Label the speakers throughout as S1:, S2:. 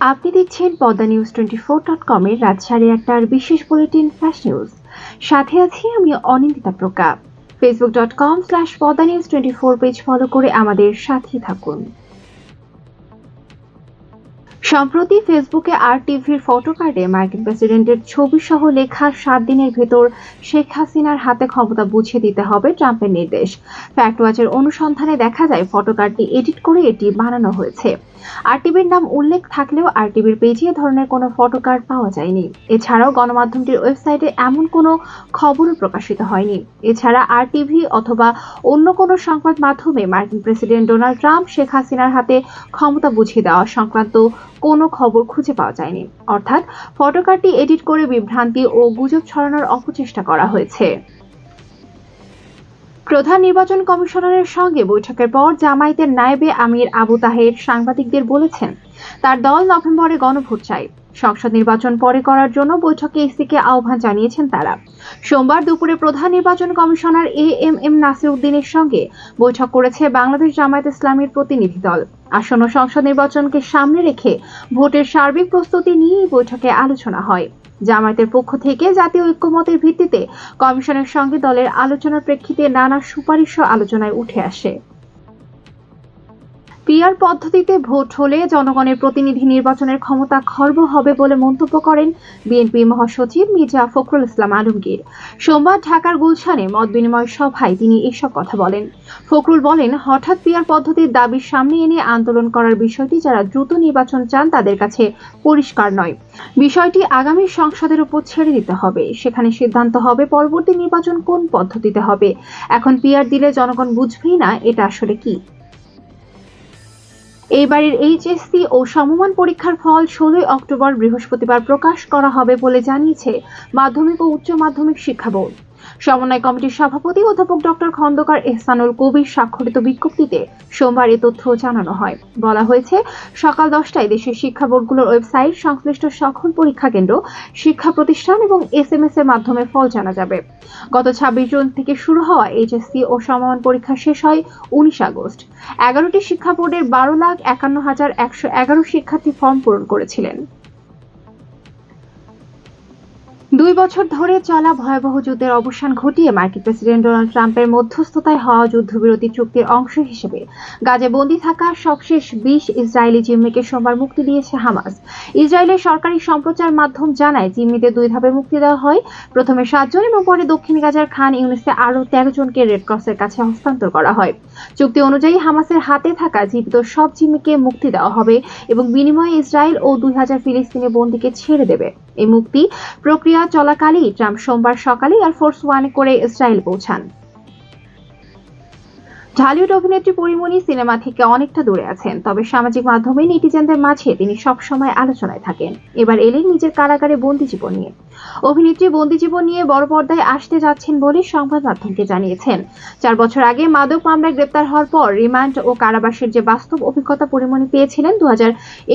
S1: আপনি দেখছেন Padma news twenty four dot কমের রাত সাড়ে আটটার বিশেষ বুলেটিন ফ্ল্যাশ নিউজ সাথে আছি আমি Anindita প্রকাপ। Facebook dot com slash Padma news twenty four page follow করে আমাদের সাথে থাকুন। সম্প্রতি ফেসবুকে আর টিভির ফটো কার্ডে মার্কিন প্রেসিডেন্টের ছবি সহ লেখা সাত দিনের ভেতর শেখ হাসিনার হাতে ক্ষমতা বুঝিয়ে দিতে হবে ট্রাম্পের নির্দেশ। ফ্যাক্ট ওয়াচের অনুসন্ধানে দেখা যায় ফটো কার্ডটি এডিট করে এটি বানানো হয়েছে। আরটিভির নাম উল্লেখ থাকলেও আরটিভির পেজে এ ধরনের কোনো ফটো কার্ড পাওয়া যায়নি। এছাড়াও গণমাধ্যমটির ওয়েবসাইটে এমন কোনো খবরও প্রকাশিত হয়নি। এছাড়া আরটিভি অথবা অন্য কোনো সংবাদ মাধ্যমে মার্কিন প্রেসিডেন্ট ডোনাল্ড ট্রাম্প শেখ হাসিনার হাতে ক্ষমতা বুঝিয়ে দেওয়া সংক্রান্ত কোনো খবর খুঁজে পাওয়া যায়নি। অর্থাৎ ফটোকারটি এডিট করে বিভ্রান্তি ও গুজব ছড়ানোর অপচেষ্টা করা হয়েছে। প্রধান নির্বাচন কমিশনারের সঙ্গে বৈঠকের পর জামায়াতের নায়েবে আমির আবু তাহের সাংবাদিকদের বলেছেন, তার দল নভেম্বরে গণভোট চায়। সংসদ নির্বাচন পরে করার জন্য বৈঠকে ইসিকে আহ্বান জানিয়েছেন তারা। সোমবার দুপুরে প্রধান নির্বাচন commissioner A M M Nasir উদ্দিনের সঙ্গে বৈঠক করেছে বাংলাদেশ জামায়াত ইসলামীর প্রতিনিধি দল। আসন্ন সংসদ নির্বাচনকে সামনে রেখে ভোটের সার্বিক প্রস্তুতি নিয়ে বৈঠকে আলোচনা হয়। জামায়াতের পক্ষ থেকে জাতীয় ঐক্যমতের ভিত্তিতে কমিশনের সঙ্গে দলের আলোচনার প্রেক্ষিতে নানা সুপারিশও আলোচনায় উঠে আসে। পিআর পদ্ধতিতে ভোট হলে জনগণের প্রতিনিধি নির্বাচনের ক্ষমতা খর্ব হবে বলে মন্তব্য করেন বিএনপি মহাসচিব মির্জা ফখরুল ইসলাম আলমগীর। সোমবার ঢাকার গুলশানে মত বিনিময় সভায় তিনি এসব কথা বলেন। ফখরুল বলেন, হঠাৎ পিআর পদ্ধতির দাবির সামনে এনে আন্দোলন করার বিষয়টি যারা দ্রুত নির্বাচন চান তাদের কাছে পরিষ্কার নয়। বিষয়টি আগামী সংসদের উপর ছেড়ে দিতে হবে। সেখানে সিদ্ধান্ত হবে পরবর্তী নির্বাচন কোন পদ্ধতিতে হবে। এখন পিআর দিলে জনগণ বুঝবেই না এটা আসলে কি। এইবারের এইচএসসি ও সমমান পরীক্ষার ফল ষোলোই অক্টোবর বৃহস্পতিবার প্রকাশ করা হবে বলে জানিয়েছে মাধ্যমিক ও উচ্চ মাধ্যমিক শিক্ষা বোর্ড। সমন্বয় কমিটির সভাপতি অধ্যাপক ডক্টর খন্দকার এহসানুল কবির স্বাক্ষরিত বিজ্ঞপ্তিতে সোমবার এ তথ্য জানানো হয়। বলা হয়েছে, সকাল দশটায় দেশের শিক্ষা বোর্ডগুলোর ওয়েবসাইট সংশ্লিষ্ট সকল পরীক্ষা কেন্দ্র, শিক্ষা প্রতিষ্ঠান এবং এস এম এস এর মাধ্যমে ফল জানা যাবে। গত ছাব্বিশ জুন থেকে শুরু হওয়া এইচএসসি ও সমমান পরীক্ষা শেষ হয় উনিশ আগস্ট। এগারোটি শিক্ষা বোর্ডের বারো লাখ একান্ন হাজার একশো এগারো শিক্ষার্থী ফর্ম পূরণ করেছিলেন। দুই বছর ধরে চলা ভয়াবহ যুদ্ধের অবসান ঘটিয়ে মার্কিন প্রেসিডেন্ট ডোনাল্ড ট্রাম্পের মধ্যস্থতায় হওয়া যুদ্ধবিরতি চুক্তির অংশ হিসেবে গাজে বন্দী থাকা সবশেষ বিশ ইসরায়েলি জিম্মিকে সোমবার মুক্তি দিয়েছে হামাস। ইসরায়েলের সরকারি সম্প্রচার মাধ্যম জানায় জিম্মিদের দুই ধাপে মুক্তি দেওয়া হয়। প্রথমে সাতজন এবং পরে দক্ষিণ গাজার খান ইউনিসে আরও তেরো জনকে রেড ক্রসের কাছে হস্তান্তর করা হয়। চুক্তি অনুযায়ী হামাসের হাতে থাকা জীবিত সব জিম্মিকে মুক্তি দেওয়া হবে এবং বিনিময়ে ইসরায়েল ও দুই হাজার ফিলিস্তিনি বন্দীকে ছেড়ে দেবে। এই মুক্তি প্রক্রিয়া চলাকালেই ট্রাম্প সোমবার সকালে এয়ারফোর্স ওয়ানে করে ইসরায়েল পৌঁছান। ঢালিউড অভিনেত্রী পরিমণি সিনেমা থেকে অনেকটা দূরে আছেন, তবে সামাজিক মাধ্যমে নেটিজেনদের মাঝে তিনি সবসময় আলোচনায় থাকেন। এবার এলেন নিজের কারাগারে বন্দি জীবন নিয়ে। অভিনেত্রী বন্দি জীবন নিয়ে বড় পর্দায় আসতে যাচ্ছেন বলে সংবাদ মাধ্যমকে জানিয়েছেন। চার বছর আগে মাদক মামলায় গ্রেপ্তার হওয়ার পর রিমান্ড ও কারাবাসের যে বাস্তব অভিজ্ঞতা পরিমণি পেয়েছিলেন দু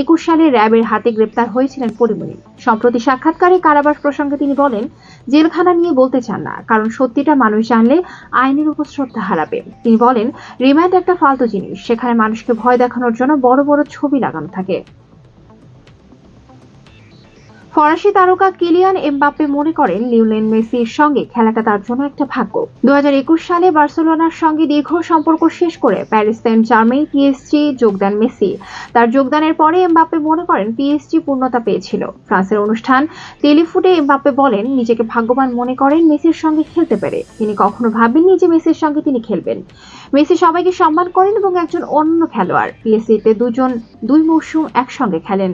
S1: একুশ সালে র্যাবের হাতে গ্রেপ্তার হয়েছিলেন পরিমণি। সম্প্রতি সাক্ষাৎকারে কারাবাস প্রসঙ্গে তিনি বলেন, জেলখানা নিয়ে বলতে চান না, কারণ সত্যিটা মানুষ জানলে আইনের উপর শ্রদ্ধা হারাবে। তিনি বলেন, রিমান্ড একটা ফালতু জিনিস, সেখানে মানুষকে ভয় দেখানোর জন্য বড় বড় ছবি লাগানো থাকে। ফরাসি তারকা কিলিয়ান এমবাপ্পে মনে করেন লিওনেল মেসির সঙ্গে খেলাটা তার জন্য একটা ভাগ্য। দুহাজার একুশ সালে বার্সেলোনার সঙ্গে দীর্ঘ সম্পর্ক শেষ করে প্যারিস সেন্ট জার্মেই পিএসজি যোগদান মেসি। তার যোগদানের পরে এমবাপ্পে মনে করেন পিএসজি পূর্ণতা পেয়েছিল। ফ্রান্সের অনুষ্ঠান টেলিফুটে এমবাপ্পে বলেন, নিজেকে ভাগ্যবান মনে করেন মেসির সঙ্গে খেলতে পেরে। তিনি কখনো ভাবেননি যে মেসির সঙ্গে তিনি খেলবেন। মেসি সবাইকে সম্মান করেন এবং একজন অন্য খেলোয়াড়। পিএসজিতে দুজন, দুই মৌসুম একসঙ্গে খেলেন।